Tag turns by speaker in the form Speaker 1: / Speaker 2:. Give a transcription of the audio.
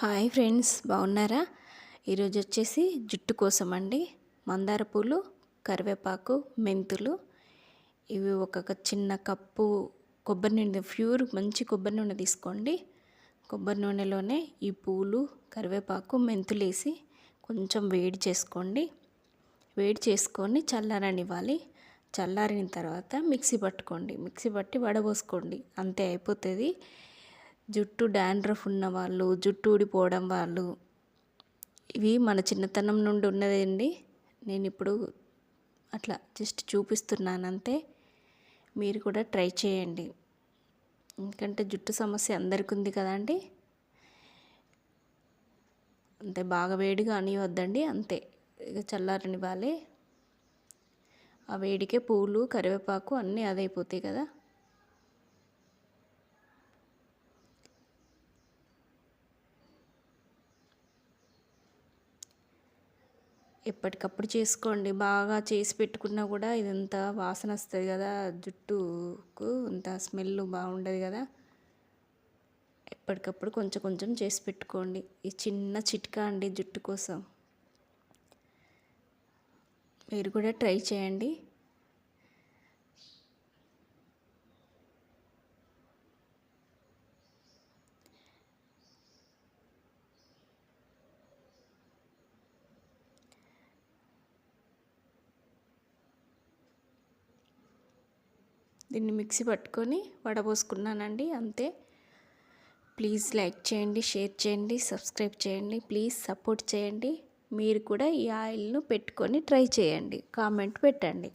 Speaker 1: Hi friends బాగున్నారా? ఈరోజు వచ్చేసి జుట్టు కోసం అండి. మందార పూలు కరివేపాకు మెంతులు. ఇవి ఒక చిన్న కప్పు కొబ్బరి నూనె ప్యూర్ మంచి కొబ్బరి నూనె తీసుకోండి. కొబ్బరి నూనెలోనే ఈ పూలు కరివేపాకు మెంతులు వేసి కొంచెం వేడి చేసుకోండి. వేడి చేసుకొని చల్లారనివ్వాలి. చల్లారిన తర్వాత మిక్సీ పట్టుకోండి. మిక్సీ పట్టి వడబోసుకోండి. అంతే అయిపోతుంది. జుట్టు డాండ్రఫ్ ఉన్న వాళ్ళు జుట్టు ఊడిపోవడం వాళ్ళు. ఇవి మన చిన్నతనం నుండి ఉన్నదండి నేను ఇప్పుడు అట్లా జస్ట్ చూపిస్తున్నాను అంతే. మీరు కూడా ట్రై చేయండి. ఎందుకంటే జుట్టు సమస్య అందరికి ఉంది కదండి అంతే బాగా వేడిగా అనివద్దండి అంతే. ఇక చల్లారనివ్వాలి. ఆ వేడికే పూలు కరివేపాకు అన్నీ అదైపోతాయి కదా. ఎప్పటికప్పుడు చేసుకోండి. బాగా చేసి పెట్టుకున్నా కూడా ఇదంతా వాసన వస్తుంది కదా. జుట్టుకు ఇంత స్మెల్ బాగుండదు కదా. ఎప్పటికప్పుడు కొంచెం కొంచెం చేసి పెట్టుకోండి. ఈ చిన్న చిట్కా అండి జుట్టు కోసం. మీరు కూడా ట్రై చేయండి. దీన్ని మిక్సీ పట్టుకొని వడపోసుకున్నానండి అంతే. ప్లీజ్ లైక్ చేయండి షేర్ చేయండి సబ్స్క్రైబ్ చేయండి ప్లీజ్ సపోర్ట్ చేయండి. మీరు కూడా ఈ ఆయిల్ను పెట్టుకొని ట్రై చేయండి కామెంట్ పెట్టండి.